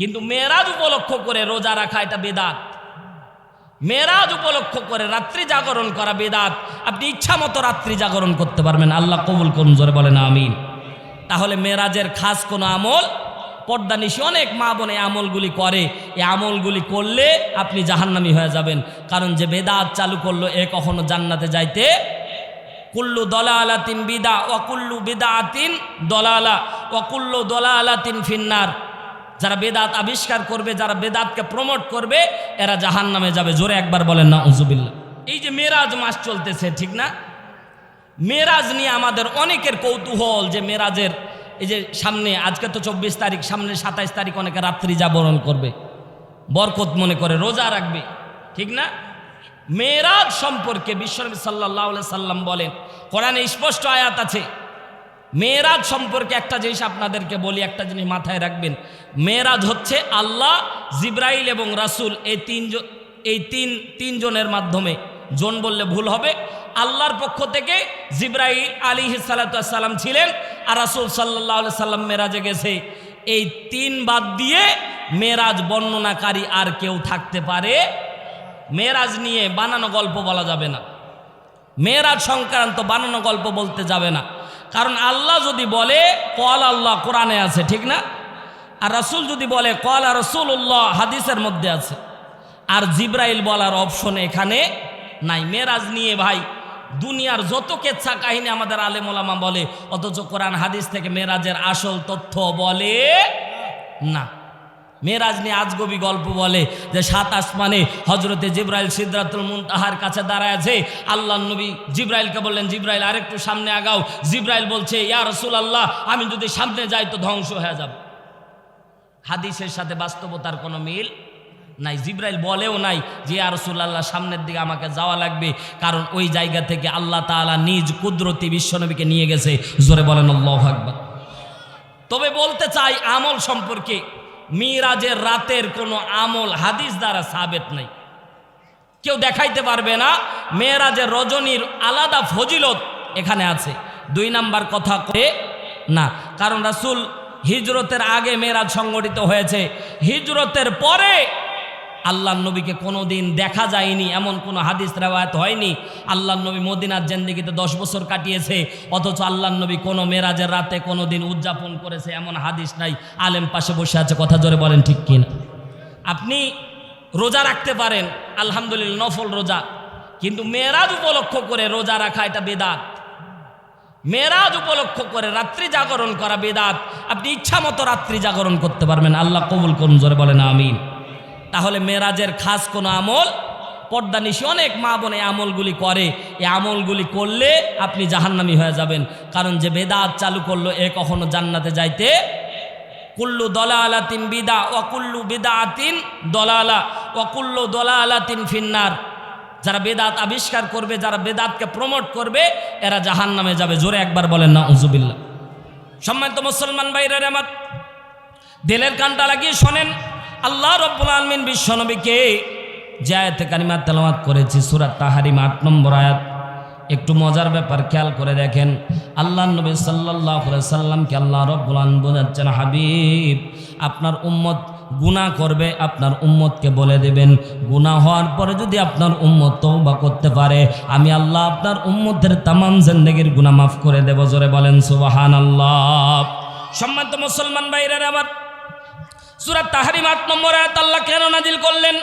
কিন্তু মেয়েরাজ উপলক্ষ করে রোজা রাখা এটা বেদাত। মেয়েরাজ উপলক্ষ করে রাত্রি জাগরণ করা বেদাত। আপনি ইচ্ছা মতো রাত্রি জাগরণ করতে পারবেন। আল্লাহ কবুল করুন, জোরে বলেন, আমিন। তাহলে মেয়েরাজের খাস কোনো আমল? পর্দা নিশি অনেক মা বোন আমলগুলি করে। এই আমলগুলি করলে আপনি জাহান্নামি হয়ে যাবেন। কারণ যে বেদাত চালু করল এ কখনো জান্নাতে যাইতে কুল্লু দলা আলাতিন বিদা ওয়াকুল্লু বিদা আতিন দলা আলা ওয়াকুল্লু দলা আলাতিন ফিন্নার। যারা বেদাত আবিষ্কার করবে, যারা বেদাতকে প্রমোট করবে, এরা জাহান নামে যাবে। জোরে একবার বলেন না উজুবিল্লা এই যে মেরাজ মাস চলতেছে, ঠিক না? মেরাজ নিয়ে আমাদের অনেকের কৌতূহল যে মেরাজের এই যে সামনে, আজকে তো চব্বিশ তারিখ, সামনে সাতাইশ তারিখ অনেকে রাত্রি জাগরণ করবে। বরকত মনে করে, রোজা রাখবে, ঠিক না? মেরাজ সম্পর্কে বিশ্বনবী সাল্লাহ সাল্লাম বলেন, কোরআনে স্পষ্ট আয়াত আছে মেয়েরাজ সম্পর্কে একটা জিনিস আপনাদেরকে বলি, একটা জিনিস মাথায় রাখবেন। মেয়েরাজ হচ্ছে আল্লাহ, জিব্রাইল এবং রাসূল এই তিনজন এই তিন তিনজনের মাধ্যমে। জন বললে ভুল হবে। আল্লাহর পক্ষ থেকে জিব্রাইল আলী সালাম ছিলেন আর রাসূল সাল্লাহ সাল্লাম মেরাজে গেছে। এই তিন বাদ দিয়ে মেরাজ বর্ণনাকারী আর কেউ থাকতে পারে। মেরাজ নিয়ে বানানো গল্প বলা যাবে না। মেয়েরাজ সংক্রান্ত বানানো গল্প বলতে যাবে না। কারণ আল্লাহ যদি বলে কল আল্লাহ কোরআনে আছে, ঠিক না? আর রসুল যদি বলে কল আর রসুল্লাহ হাদিসের মধ্যে আছে। আর জিব্রাইল বলার অপশন এখানে নাই। মেরাজ নিয়ে ভাই, দুনিয়ার যত কেচ্ছা কাহিনী আমাদের আলেমোলামা বলে, অথচ কোরআন হাদিস থেকে মেরাজের আসল তথ্য বলে না। মেরাজ নিয়ে আজগবি গল্প বলে যে সাত আসমানে হজরতে জিব্রাইল সিদ্ধাতুল মুনতাহার কাছে দাঁড়ায় আছে। আল্লাহ নবী জিব্রাইলকে বললেন, জিব্রাইল, আরেকটু সামনে আগাও। জিব্রাইল বলছে, ইয়া রসুল আল্লাহ আমি যদি সামনে যাই তো ধ্বংস হয়ে যাব। হাদিসের সাথে বাস্তবতার কোনো মিল নাই। জিব্রাইল বলেও নাই যে, ইয়া রসুল আল্লাহ সামনের দিকে আমাকে যাওয়া লাগবে। কারণ ওই জায়গা থেকে আল্লাহ তাআলা নিজ কুদরতি বিশ্বনবীকে নিয়ে গেছে। জোরে বলেন, আল্লাহ আকবার। তবে বলতে চাই, আমল সম্পর্কে মিরাজের রাতের কোনো আমল হাদিস দ্বারা সাবেত নেই। কেউ দেখাইতে পারবে না, মেয়েরাজের রজনীর আলাদা ফজিলত এখানে আছে। দুই নাম্বার কথা করে না, কারণ রাসুল হিজরতের আগে মেয়েরাজ সংগঠিত হয়েছে। হিজরতের পরে আল্লাহ নবীকে কোনো দিন দেখা যায়নি, এমন কোনো হাদিস রেওয়ায়ত হয়নি। আল্লাহ নবী মদিনার জেন্দিগিতে দশ বছর কাটিয়েছে, অথচ আল্লাহ নবী কোনো মেরাজের রাতে কোনো দিন উদযাপন করেছে, এমন হাদিস নাই। আলেম পাশে বসে আছে, কথা জোরে বলেন ঠিক কিনা? আপনি রোজা রাখতে পারেন, আলহামদুলিল্লাহ নফল রোজা, কিন্তু মেয়েরাজ উপলক্ষ করে রোজা রাখা এটা বেদাত। মেয়েরাজ উপলক্ষ করে রাত্রি জাগরণ করা বেদাত। আপনি ইচ্ছা মতো রাত্রি জাগরণ করতে পারবেন, আল্লাহ কবুল করুন, জোরে বলেন, আমিন। তাহলে মেরাজের খাস কোনো আমল? পর্দা নিশি অনেক মা বোন এই আমলগুলি করে। এই আমলগুলি করলে আপনি জাহান্নামি হয়ে যাবেন। কারণ যে বেদাত চালু করল, এ কখনো জান্নাতে যাইতে কুল্লু দলা আলাতিন বিদা ওয়াকুল্লু বিদা আতিন দলালা ওয়াকুল্লু দলা আলাতিন ফিন্নার। যারা বেদাত আবিষ্কার করবে, যারা বেদাতকে প্রমোট করবে, এরা জাহান নামে যাবে। জোরে একবার বলেন না উজুবিল্লা সম্মানিত মুসলমান বাইরের আমার, দিলের কানটা লাগিয়ে শোনেন। আল্লাহ রব্বুল আলমিন বিশ্বনবীকে যে আয়াতে কারিমা তেলাওয়াত করেছি সুরাত তাহারিম আট নম্বর আয়াত। একটু মজার ব্যাপার, খেয়াল করে দেখেন। আল্লাহ নবী সাল্লাহ সাল্লামকে আল্লাহ আলম বোঝাচ্ছেন হাবিব, আপনার উম্মত গুনাহ করবে, আপনার উম্মতকে বলে দেবেন। গুনাহ হওয়ার পরে যদি আপনার উম্মত তৌবা করতে পারে, আমি আল্লাহ আপনার উম্মতের তামাম জিন্দেগির গুনাহ মাফ করে দেব। জোরে বলেন সুবাহান আল্লাহ সম্মানিত মুসলমান বাইরের আবার সুরাত তাহারিম আট নম্বর আয়াত আল্লাহ কেন নাজিল করলেন?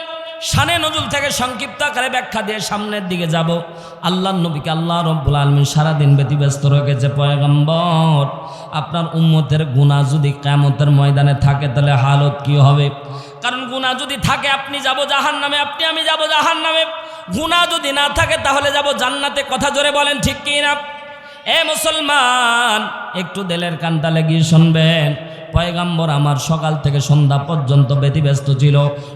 শানে নজুল থেকে সংক্ষিপ্ত আকারে ব্যাখ্যা দিয়ে সামনের দিকে যাব। আল্লাহ নবীকে আল্লাহ রব্বুল আলমিন সারাদিন ব্যতিব্যস্ত রেখেছে, পয়গম্বর, আপনার উম্মতের গুণা যদি কামতের ময়দানে থাকে তাহলে হালত কি হবে? কারণ গুণা যদি থাকে, আপনি যাব জাহান নামে আপনি, আমি যাব জাহান নামে গুণা যদি না থাকে, তাহলে যাব জান্নাতে। কথা জোরে বলেন ঠিক কি না এ মুসলমান, একটু দেলের কানটা লাগিয়ে শুনবেন। পয়গাম্বর আমার সকাল থেকে সন্ধ্যা পর্যন্ত ব্যতিব্যস্ত ছিল।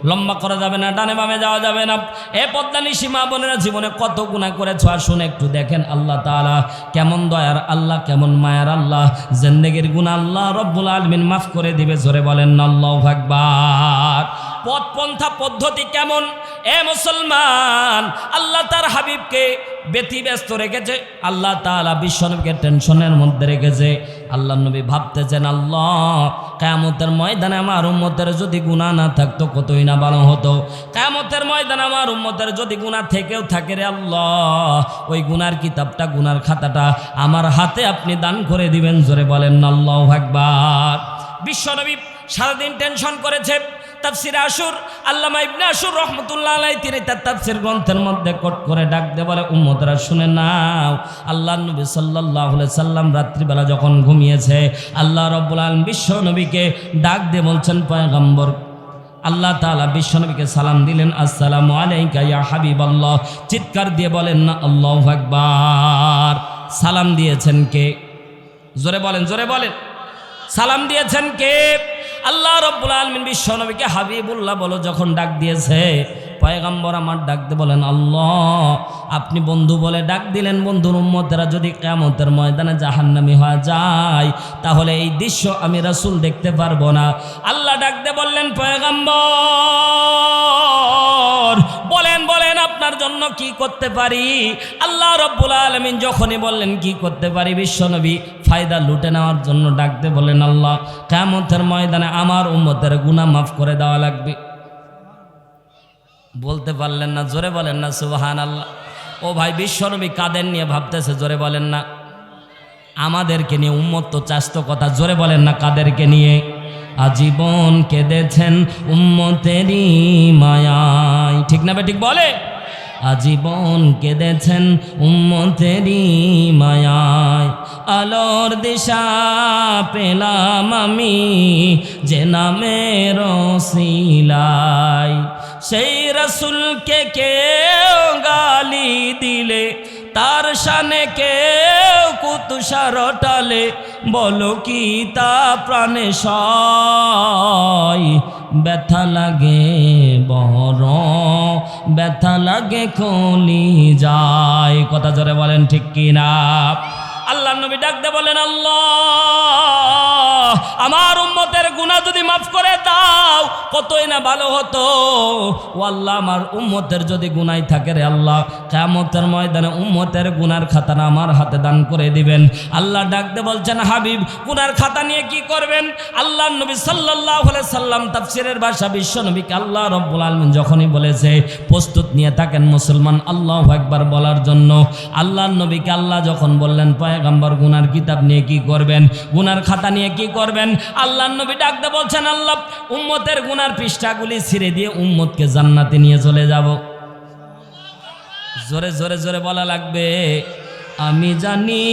লম্বা করা যাবে না, ডানে বামে যাওয়া যাবে না। এ পদ্মানি সীমা বোনেরা জীবনে কত গুণা করেছ? আর শুনে একটু দেখেন আল্লাহ তাআলা কেমন দয়ার আল্লাহ, কেমন মায়ার আল্লাহ। জেন্দেগির গুণা আল্লাহ রব্বুল আলমিন মাফ করে দিবে, জোরে বলেন আল্লাহ আকবার। পথ পন্থা পদ্ধতি কেমন? এ মুসলমান, আল্লাহ তার হাবিবকে ব্যতিব্যস্ত রেখেছে, আল্লাহ তাআলা বিশ্বনবীকে টেনশনের মধ্যে রেখেছে। আল্লাহ নবী ভাবতেছেন, আল্লাহ, কেয়ামতের ময়দানে আমার উম্মতের যদি গুণা না থাকতো, কতই না ভালো হতো? কেয়ামতের ময়দানে আমার উম্মতের যদি গুণা থেকেও থাকে রে আল্লাহ, ওই গুনার কিতাবটা, গুনার খাতাটা আমার হাতে আপনি দান করে দিবেন, জোরে বলেন, আল্লাহ একবার বিশ্বনবী সারাদিন টেনশন করেছে তাফসির আশুর, আল্লামা ইবনে আশুর রহমতুল্লাহ আলাই তিনি তার তাফসির গ্রন্থের মধ্যে কট করে ডাক দে বলে, উম্মতরা শুনে নাও, আল্লাহ নবী আলাইহি সাল্লাম রাত্রিবেলা যখন ঘুমিয়েছে, আল্লাহ রব্বুল আলামিন বিশ্ব নবীকে ডাক দিয়ে বলছেন, পয়গম্বর, আল্লাহ তাআলা বিশ্ব নবীকে সালাম দিলেন, আসসালামু আলাইকা ইয়া হাবিবাল্লাহ। চিৎকার দিয়ে বলেন, না, আল্লাহু আকবার। সালাম দিয়েছেন কে? জোরে বলেন জোরে বলেন। সালাম দিয়েছেন কে? আল্লাহ রব্বুল আলমিন বিশ্ব নবীকে হাবিবুল্লাহ বলো যখন ডাক দিয়েছে পয়গাম্বর আমার ডাকতে বলেন, আল্লাহ, আপনি বন্ধু বলে ডাক দিলেন বন্ধুর উম্মতেরা যদি কেমতের ময়দানে জাহান্নামি হয়ে যায়, তাহলে এই দৃশ্য আমি রাসূল দেখতে পারব না। আল্লাহ ডাকতে বললেন, পয়গাম্বর, বলেন বলেন, আপনার জন্য কি করতে পারি? আল্লাহ রব্বুল আলমিন যখনই বললেন, কি করতে পারি বিশ্বনবী? ফায়দা লুটে নেওয়ার জন্য ডাকতে বললেন আল্লাহ কেমতের ময়দানে আমার উম্মতের গুনাহ মাফ করে দেওয়া লাগবে। বলতে পারলেন না, জোরে বলেন না সুবাহান আল্লাহ ও ভাই, বিশ্বনবী কাদের নিয়ে ভাবতেছে, জোরে বলেন না। আমাদেরকে নিয়ে উম্মত্ত চাস্ত কথা, জোরে বলেন না কাদেরকে নিয়ে। আজীবন কেঁদেছেন উম্মতেরই মায়ায়। ঠিক না ঠিক বলে? আজীবন কেঁদেছেন উম্মতেরই মায়ায়। আলোর দিশা পেলাম আমি, যে নামের শিলাই সেই রসুলকে কেউ গালি দিলে, তার শানে কেউ কুতুষার টালে, বলো কি তা প্রাণে সয়? ব্যথা লাগে বড়, ব্যথা লাগে কলি যায়। কথা জোরে বলেন ঠিক কিনা? আল্লাহ নবী ডাকতে বলেন, আল্লাহ, আমার উম্মতের গুনাহ যদি মাফ করে দাও, কতই না ভালো হতো? ও আল্লাহ, আমার উম্মতের যদি গুনাই থাকে রে আল্লাহ কেমতের ময়দানে উম্মতের গুনার খাতাটা আমার হাতে দান করে দিবেন। আল্লাহ ডাকতে বলছেন, হাবিব গুনার খাতা নিয়ে কি করবেন? আল্লাহ নবী আলাইহি সাল্লাম তাফসিরের ভাষা বিশ্ব নবীকে আল্লাহ রব্বুল আলামিন যখনই বলেছে, প্রস্তুত নিয়ে থাকেন মুসলমান, আল্লাহ একবার বলার জন্য। আল্লাহ নবীকে আল্লাহ যখন বললেন পয়গাম্বর, গুনার কিতাব নিয়ে কি করবেন? গুনার খাতা নিয়ে কি করবেন? আল্লাহ নবী ডাকতে বলছেন, আল্লাহ, উম্মতের গুনার পৃষ্ঠাগুলি ছিঁড়ে দিয়ে উম্মতকে জান্নাতে নিয়ে চলে যাব। জোরে জোরে জোরে বলা লাগবে। আমি জানি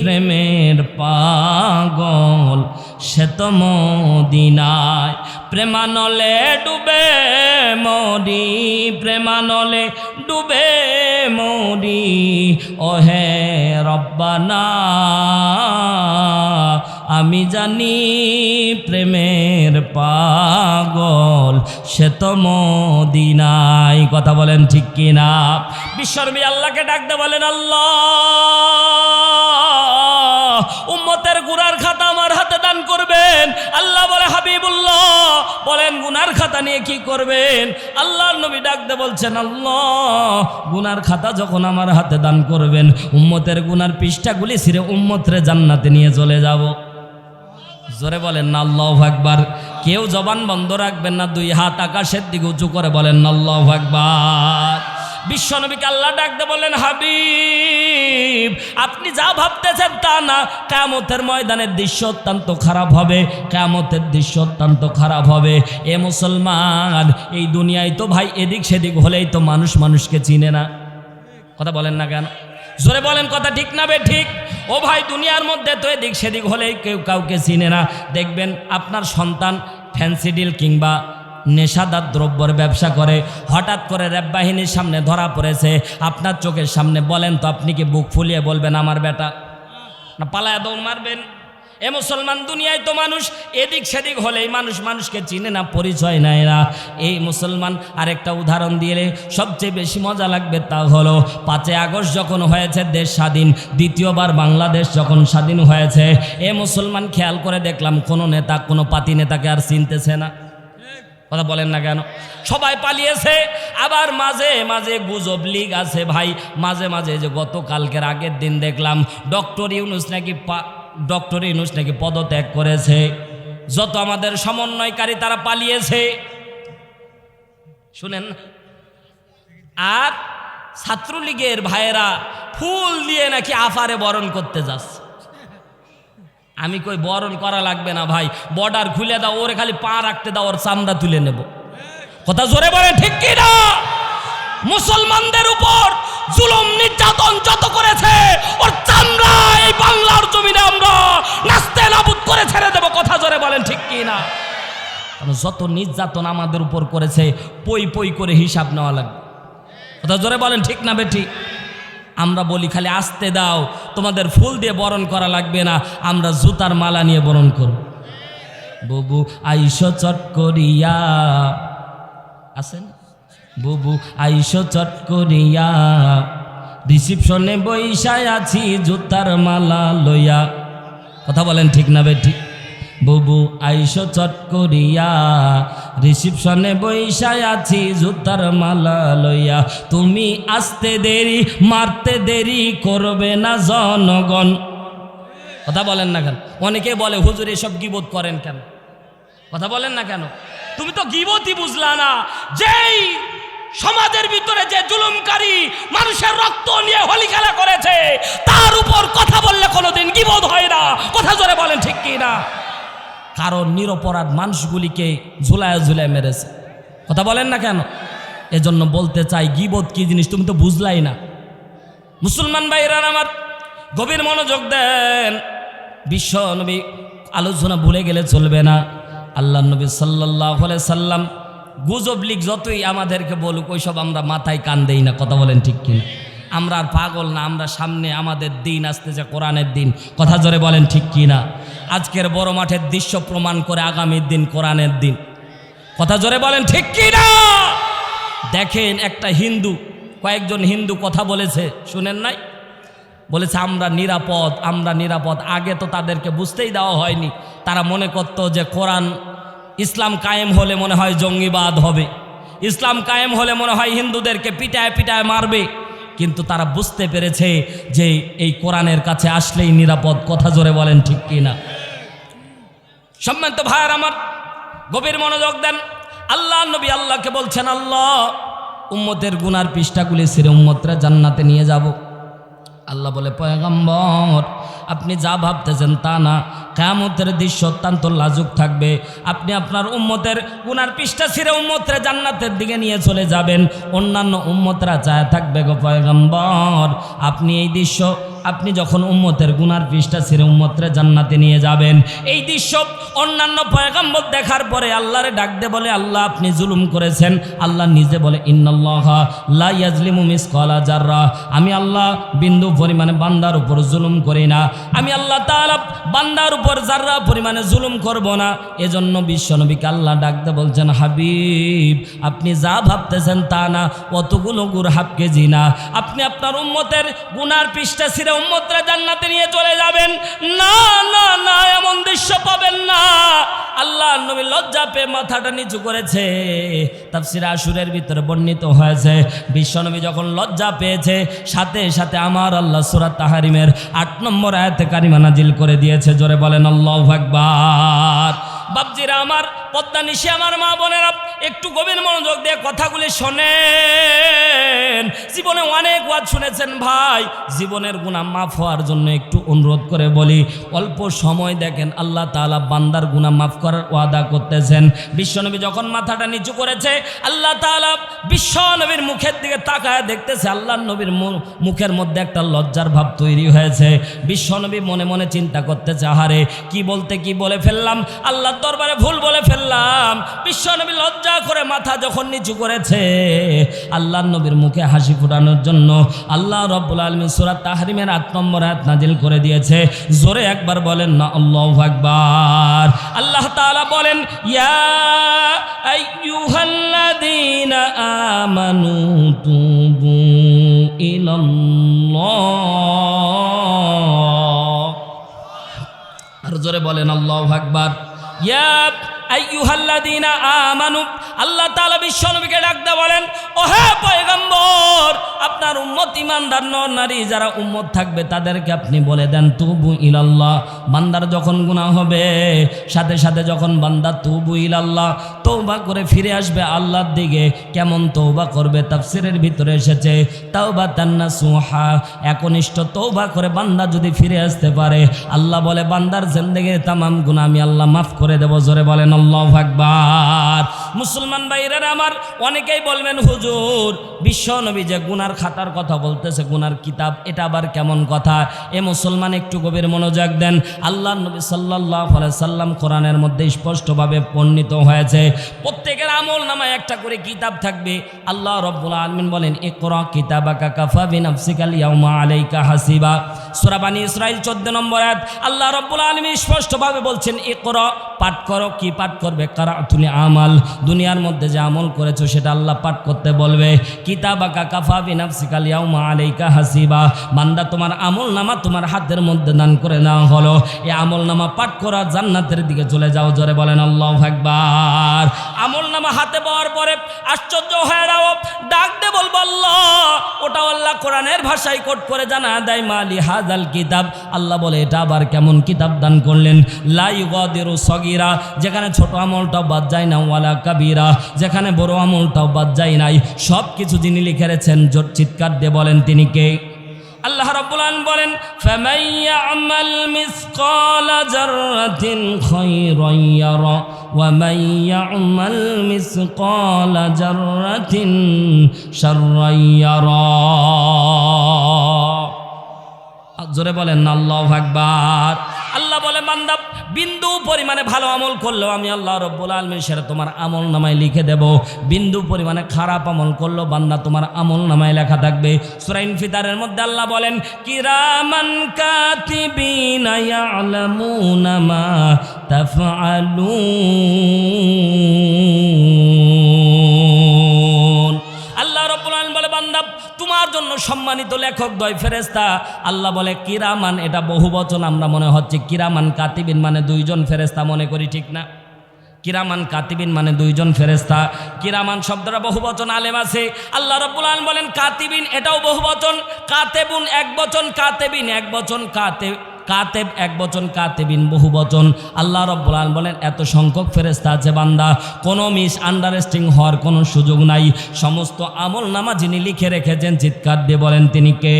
প্রেমের পাগল, সে তো মদিনায়। প্রেমানলে ডুবে মরি, প্রেমানলে ডুবে মরি। ওহে রব্বানা। আমি জানি প্রেমের পাগল, সে তো মদিনায়। কথা বলেন ঠিক কিনা? বিশ্বরবি আল্লাহকে ডাকতে বলেন, আল্লাহ, উম্মতের গুনার খাতা আমার হাতে দান করবেন। আল্লাহ বলে, হাবিবুল্লাহ। বলেন, গুনার খাতা নিয়ে কি করবেন? আল্লাহর নবী ডাকতে বলছেন, আল্লাহ, গুনার খাতা যখন আমার হাতে দান করবেন, উম্মতের গুনার পৃষ্ঠাগুলি ছিঁড়ে উম্মতরে জান্নাতে নিয়ে চলে যাব। জোরে বলেন না, আল্লাহ একবার কেউ জবান বন্ধ রাখবেন না, দুই হাত আকাশের দিকে উঁচু করে বলেন না, আল্লাহ একবার বিশ্বনবীকে আল্লাহ ডাকতে বললেন, হাবিব, আপনি যা ভাবতেছেন তা না। কেমতের ময়দানের দৃশ্য অত্যন্ত খারাপ হবে কেমতের দৃশ্য অত্যন্ত খারাপ হবে। এ মুসলমান, এই দুনিয়ায় তো ভাই এদিক সেদিক হলেই তো মানুষ মানুষকে চিনে না। কথা বলেন না কেন? জোরে বলেন কথা ঠিক না বে ঠিক? ও ভাই, দুনিয়ার মধ্যে তো এদিক সেদিক হলেই কেউ কাউকে চিনে না। দেখবেন আপনার সন্তান ফ্যান্সিডিল কিংবা নেশাদার দ্রব্যর ব্যবসা করে, হঠাৎ করে র্যাব বাহিনীর সামনে ধরা পড়েছে। আপনার চোখের সামনে বলেন তো, আপনি কি বুক ফুলিয়ে বলবেন আমার বেটা? না, পালায়া দৌড় মারবেন? এ মুসলমান দুনিয়ায় তো মানুষ এদিক সেদিক হলেই মানুষ, মানুষকে চিনে না, পরিচয় না। এই মুসলমান আরেকটা উদাহরণ দিলে সবচেয়ে বেশি মজা লাগবে তা হলো পাঁচে আগস্ট যখন হয়েছে দেশ স্বাধীন, দ্বিতীয়বার বাংলাদেশ যখন স্বাধীন হয়েছে। এ মুসলমান খেয়াল করে দেখলাম কোনো নেতা, কোনো পাতি নেতাকে আর চিনতেছে না। কথা বলেন না কেন? সবাই পালিয়েছে, আবার মাঝে মাঝে গুজব লিগ আছে ভাই। মাঝে মাঝে যে গতকালকের আগের দিন দেখলাম, ডক্টর ইউনুস নাকি পা ডক্টর ইনুস নাকি পদত্যাগ করেছে? যত আমাদের সমন্বয়কারী তারা পালিয়েছে। শুনেন? আর ছাত্রলীগের ভাইয়েরা ফুল দিয়ে নাকি আফারে বরণ করতে যাচ্ছে। আমি কই, বরণ করা লাগবে না ভাই, বর্ডার খুলে দাও, ওরে খালি পা রাখতে দাও, ওর চামড়া তুলে নেব। কথা জোরে বলে ঠিক কি না মুসলমানদের উপর জুলুম, নির্যাতন যত করেছে, ওর চামড়া এই বাংলার জমিনে আমরা নাচতে নাবুদ করে ছেড়ে দেব। কথা জোরে বলেন ঠিক কি না? যত নির্যাতন আমাদের উপর করেছে, পই পই করে হিসাব নেওয়া লাগবে। কথা জোরে বলেন ঠিক না বেঠিক আমরা বলি খালি আসতে দাও, তোমাদের ফুল দিয়ে বরণ করা লাগবে না, আমরা জুতার মালা নিয়ে বরণ করব। বুবু আইসো চট করিয়া। আছেন বুবু আইসো চট করিয়া। রিসিপশনে বৈশায় আছি জুতার মালা লইয়া। কথা বলেন ঠিক না বেঠিক বুবু আইসো চট করিয়া। রিসিপশনে বৈশায় আছি জুতার মালা লইয়া। তুমি আসতে দেরি, মারতে দেরি করবে না জনগণ। কথা বলেন না কেন? অনেকে বলে, হুজুর, এসব গিবোধ করেন কেন? কথা বলেন না কেন? তুমি তো গিবতই বুঝলা না। যেই সমাজের ভিতরে যে জুলুমকারী মানুষের রক্ত নিয়ে হোলি খেলা করেছে, তার উপর কথা বললে কোনোদিন গিবোধ হয় না। কথা জোরে বলেন ঠিক কি না? কারণ নিরপরাধ মানুষগুলিকে ঝুলায় ঝুলায় মেরেছে। কথা বলেন না কেন? এজন্য বলতে চাই গিবত কি জিনিস তুমি তো বুঝলাই না। মুসলমান ভাইরা আমার, গভীর মনোযোগ দেন। বিশ্ব নবী আলোচনা ভুলে গেলে চলবে না। আল্লাহ নবী সাল্লাহ সাল্লাম গুজব লিগ যতই আমাদেরকে বলুক, ওইসব আমরা মাথায় কান দেই না, কথা বলেন ঠিক কিনা? আমরা আর পাগল না, আমরা সামনে আমাদের দিন আসতেছে কোরআনের দিন, কথা জোরে বলেন ঠিক কিনা? আজকের বড় মাঠের দৃশ্য প্রমাণ করে আগামীর দিন কোরআনের দিন, কথা জোরে বলেন ঠিক কিনা? দেখেন একটা হিন্দু, কয়েকজন হিন্দু কথা বলেছে, শুনেন নাই? বলেছে, আমরা নিরাপদ আমরা নিরাপদ। আগে তো তাদেরকে বুঝতেই দেওয়া হয়নি। তারা মনে করত যে কোরআন ইসলাম কায়েম হলে মনে হয় জঙ্গিবাদ হবে। ইসলাম কায়েম হলে মনে হয় হিন্দুদেরকে পিটায় পিটায় মারবে। কিন্তু তারা বুঝতে পেরেছে যে এই কোরআনের কাছে আসলেই নিরাপদ কথা জোরে বলেন ঠিক কি না সম্মানিত ভাইয়ার আমার, গভীর মনোযোগ দেন। আল্লাহ নবী আল্লাহকে বলছেন, আল্লাহ, উম্মতের গুনার পৃষ্ঠাগুলি সিরে উম্মতরা জান্নাতে নিয়ে যাব। আল্লাহ বলে, পয়গম্বর, আপনি যা ভাবতেছেন তা না। কেয়ামতের দৃশ্য অত্যন্ত লাজুক থাকবে। আপনি আপনার উম্মতের উনার পৃষ্ঠা ছিঁড়ে উম্মতরে জান্নাতের দিকে নিয়ে চলে যাবেন। অন্যান্য উম্মতরা চায় থাকবে গো পয়গম্বর। আপনি এই দৃশ্য আপনি যখন উম্মতের গুনার পৃষ্ঠা ছিঁড়ে উম্মতরা জান্নাতে নিয়ে যাবেন, এই দৃশ্য অন্যান্য পয়গম্বর দেখার পরে আল্লাহরে ডাকতে বলে, আল্লাহ, আপনি জুলুম করেছেন। আল্লাহ নিজে বলে, ইন্নাল্লাহ লা জাররা আমি আল্লাহ বিন্দু পরিমাণে বান্দার উপর জুলুম করি না। আমি আল্লাহ তাআলা বান্দার উপর জাররা পরিমাণে জুলুম করব না। এজন্য বিশ্বনবীকে আল্লাহ ডাকতে বলছেন, হাবিব, আপনি যা ভাবতেছেন তা না। অতগুলো গুর হাফ কেজি না আপনি আপনার উম্মতের গুনার পৃষ্ঠা ছিঁড়ে উম্মতরা জান্নাতে নিয়ে চলে যাবেন। না না না, এমন দৃশ্য পাবেন না। আল্লাহ নবী লজ্জা পেয়ে মাথাটা নিচু করেছে। তাফসির আসুরের ভিতরে বর্ণিত হয়েছে বিশ্বনবী যখন লজ্জা পেয়েছে, সাথে সাথে আমার আল্লাহ সুরাত তাহারিমের আট নম্বর আয়াতে কারিমা নাজিল করে দিয়েছে। জোরে বলেন, আল্লাহ আকবার। বাবজিরা আমার পদ্মা নিশে, আমার মা বোনেরা একটু গভীর মনোযোগ দিয়ে কথাগুলি শোনেন। জীবনে অনেক ওয়াজ শুনেছেন ভাই, জীবনের গুণা মাফ হওয়ার জন্য একটু অনুরোধ করে বলি, অল্প সময় দেখেন আল্লাহ তাআলা বান্দার গুণা মাফ করার ওয়াদা করতেছেন। বিশ্বনবী যখন মাথাটা নিচু করেছে, আল্লাহ তাআলা বিশ্বনবীর মুখের দিকে তাকায় দেখতেছে আল্লাহ নবীর মুখের মধ্যে একটা লজ্জার ভাব তৈরি হয়েছে। বিশ্বনবী মনে মনে চিন্তা করতেছে, আহারে, কি বলতে কি বলে ফেললাম? আল্লাহর দরবারে ভুল বলে ফেললাম। বিশ্বনবী লজ্জা করে মাথা যখন নিচু করেছে আল্লাহ নবীর মুখে হাসি ফোটানোর জন্য আল্লাহ রব্বুল আলমী সুরাত তাহরিমের আট নম্বর নাজিল করে দিয়েছে। জোরে একবার বলেন, না, আল্লাহ আকবার। আল্লাহ তালা বলেন, ইয়া আমানু আর জোরে বলেন, আল্লাহ আকবার। ইয়া আইয়ুহাল্লাযীনা আমানু, আল্লাহ তাআলা বিশ্বনবীকে ডাকতে বলেন ও হে পয়গম্বর, আপনার উম্মত নর যারা থাকবে তাদেরকে আপনি বলে দেন ইলাল্লাহ। বান্দার যখন গুনাহ হবে, সাথে সাথে যখন বান্দা ইলাল্লাহ করে ফিরে আসবে আল্লাহর দিকে, কেমন তৌবা করবে তাফসিরের ভিতরে এসেছে তাওবা তান্না সুহা একনিষ্ঠ তৌবা করে বান্দা যদি ফিরে আসতে পারে, আল্লাহ বলে, বান্দার জিন্দেগির তামাম গুনাহ আমি আল্লাহ মাফ করে দেব। জোরে বলেন আল্লাহু আকবার। মুসলমান ভাইরা আমার অনেকেই বলবেন, হুজুর, বিশ্ব নবী যে গুনার খাতার কথা বলতেছে, গুনার কিতাব, এটা আবার কেমন কথা? এ মুসলমান একটু গভীর মনোযোগ দেন। আল্লাহ নবী সাল্লাহ সাল্লাম কোরআনের মধ্যে স্পষ্টভাবে বর্ণিত হয়েছে, প্রত্যেকের আমল নামায় একটা করে কিতাব থাকবে। আল্লাহ রব্বুল আলমিন বলেন, ইকরা কিতাবাকা কাফা বিনাফসিকাল ইয়াউমা আলাইকা হাসিবা। সূরা বানী ইসরাইল 14 নম্বর এক আল্লাহ রব্বুল আলামিন স্পষ্টভাবে বলছেন এ কর পাঠ করো, কি পাঠ করবে? কারা কারাতুল আমাল। দুনিয়ার মধ্যে যে আমল করেছ সেটা আল্লাহ পাঠ করতে বলবে, কিতাবাকা কাফা বিনাফসিকাল ইয়াউমা আলাইকা হাসিবা। বান্দা তোমার আমল নামা তোমার হাতের মধ্যে দান করে নেওয়া হলো। এই আমল নামা পাঠ করা জান্নাতের দিকে চলে যাও, জোরে বলেন আল্লাহ আকবার। আমল নামা হাতে পাওয়ার পরে আশ্চর্য হয়ে যাও ডাক দে বলব, আল্লাহ ওটা আল্লাহ কোরআনের ভাষায় কোট করে জানা দেয়, মালি হাজাল কিতাব। আল্লাহ বলে, এটা আবার কেমন কিতাব দান করলেন? লাই গদেরু সগিরা, যেখানে ছোট আমলটা বাদ যায় না, ওয়ালা কাবিরা, যেখানে বড় আমলটাও বাদ যায় নাই। সব কিছু যিনি লিখে রেখেছেন জোর চিৎকার দিয়ে বলেন, তিনি কে? আল্লাহ রাব্বুল বলেন জোরে বলেন, আল্লাহ আকবার। আল্লাহ বলে মান্দাব বিন্দু পরিমাণে ভালো আমল করলেও আমি আল্লাহ রব্বুল আলমিন সেটা তোমার আমল নামায় লিখে দেব। বিন্দু পরিমাণে খারাপ আমল করল বান্দা তোমার আমল নামায় লেখা থাকবে। সুরাইন ফিতারের মধ্যে আল্লাহ বলেন, কিরামান কাতিবিনা ইয়ালামুনা মা তাফআলুন। সম্মানিত লেখক, দয় ফেরেস্তা আল্লাহ বলে, কিরামান, এটা বহু বচন, আমরা মনে হচ্ছে কিরামান কাতিবিন মানে দুইজন ফেরেস্তা মনে করি ঠিক না? কিরামান কাতিবিন মানে দুইজন ফেরেস্তা কিরামান শব্দটা বহু বচন, আলেম আছে। আল্লাহ রব্বুল আলম বলেন, কাতিবিন, এটাও বহু বচন, কাতেবুন এক বচন, কাতেবিন এক বচন, কাতে কাতেব, এক বচন কাতেবিন, বহু বচন। আল্লাহ রব্বুল আলম বলেন, এত সংখ্যক ফেরেস্তা আছে বান্দা, কোনো মিস আন্ডারেস্টিং হওয়ার কোনো সুযোগ নাই। সমস্ত আমল নামা যিনি লিখে রেখেছেন, চিৎকার দিয়ে বলেন, তিনি কে?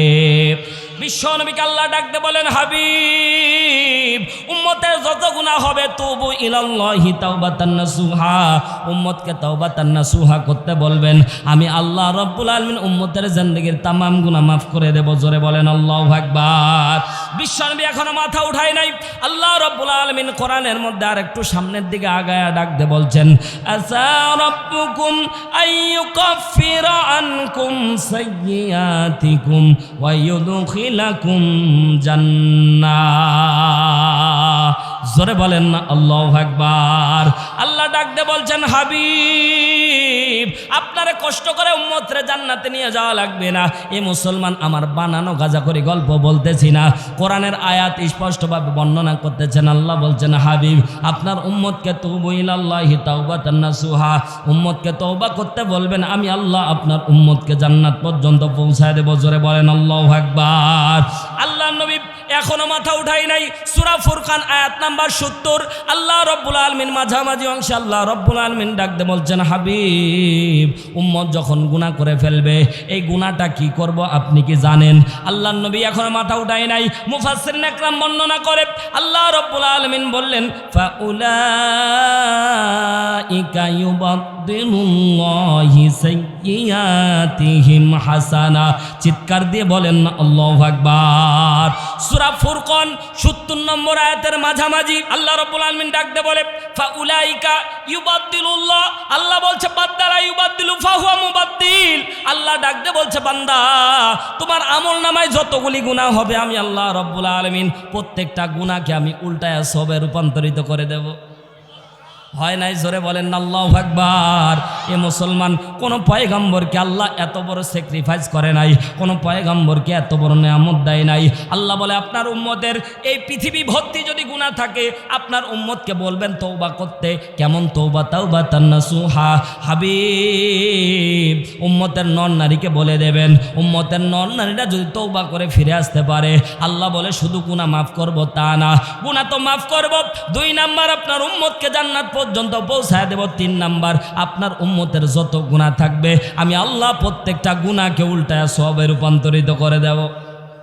বিশ্ব নবীকে আল্লাহ ডাকতে বলেন, হাবিব যত গুনাহ হবে, তবু ইলাল্লাহি তাওবাতান নাসুহা। উম্মতকে তাওবাতান নাসুহা করতে বলবেন। আমি আল্লাহ রব্বুল আলামিন উম্মতের জিন্দেগীর তামাম গুনাহ মাফ করে দেব। জোরে বলেন, আল্লাহু আকবার। বিশ্বনবী এখনও মাথা উঠায় নাই। আল্লাহ রব্বুল আলামিন কোরআনের মধ্যে আর একটু সামনের দিকে আগায়া ডাকতে বলছেন আসা রব্বুকুম আইয়ুকাফিরা আনকুম সাইয়্যাতিকুম ওয়া ইউদখিলাকুম জান্নাহ। জোরে বলেন না, আল্লাহু আকবার। আল্লাহ ডাকতে বলছেন, হাবিব, আপনারে কষ্ট করে উম্মতরে জান্নাতে নিয়ে যাওয়া লাগবে না। এ মুসলমান, আমার বানানো গাজা করে গল্প বলতেছি না। কোরআনের আয়াত স্পষ্টভাবে বর্ণনা করতেছেন, আল্লাহ বলছেন, হাবিব, আপনার উম্মতকে তৌবইলাল্লাহি তাওবাতান নাসুহা। উম্মতকে তওবা করতে বলবেন, আমি আল্লাহ আপনার উম্মতকে জান্নাত পর্যন্ত পৌঁছায় দেব। জোরে বলেন, আল্লাহু আকবার। আল্লাহ নবী এখনও মাথা উঠাই নাই। সুরা ফুরকান, আয়াত নাম্বার সত্তর। আল্লাহ রব্বুল আলমিন মাঝামাঝি অংশে আল্লাহ রব্বুল আলমিন ডাকতে বলছেন, হাবিব, উম্মত যখন গুণা করে ফেলবে, এই গুণাটা কি করব আপনি কি জানেন? আল্লাহ নবী এখনও মাথা উঠাই নাই। মুফাসসির একরাম বর্ণনা করে, আল্লাহ রব্বুল আলমিন বললেন ইউবাদদিলুল্লাহি সাইয়্যাতিহিম হাসানা। চিৎকার দিয়ে বলেন না, আল্লাহু আকবার। সূরা 70 নম্বর আয়াতের মাঝামাঝি আল্লাহ রাব্বুল আলামিন ডাকতে বলে, ফাউলাইকা ইউবাদদিলুল্লাহ। আল্লাহ বলছে, বান্দারা ইউবাদদিলু ফাহুয়া মুবাদদিল। আল্লাহ ডাকতে বলছে, বান্দা, তোমার আমল নামায় যতগুলি গুনাহ হবে আমি আল্লাহ রাব্বুল আলামিন প্রত্যেকটা গুনাহকে আমি উল্টায় সবে রূপান্তরিত করে দেব। হয় নাই, জোরে বলেন, আল্লাহ আকবার। এ মুসলমান, কোন পয়গম্বরকে আল্লাহ এত বড় স্যাক্রিফাইস করে নাই, কোন পয়গম্বরকে এত বড় নিয়ামত দেয় নাই। আল্লাহ বলে, আপনার উম্মতের এই পৃথিবী ভর্তি যদি গুণা থাকে, আপনার উম্মতকে বলবেন তৌবা করতে, কেমন তৌবা তাওবা তান্নাসুহা হাবিব, উম্মতের নন নারীকে বলে দেবেন, উম্মতের নন নারীরা যদি তৌবা করে ফিরে আসতে পারে, আল্লাহ বলে, শুধু গুণা মাফ করব তা না। গুণা তো মাফ করব, দুই নাম্বার, আপনার উম্মতকে জান্নাত পর্যন্ত পৌঁছায় দেব তিন নাম্বার, আপনার উম্মতের যত গুণা থাকবে, আমি আল্লাহ প্রত্যেকটা গুণাকে উল্টায় সবে রূপান্তরিত করে দেব।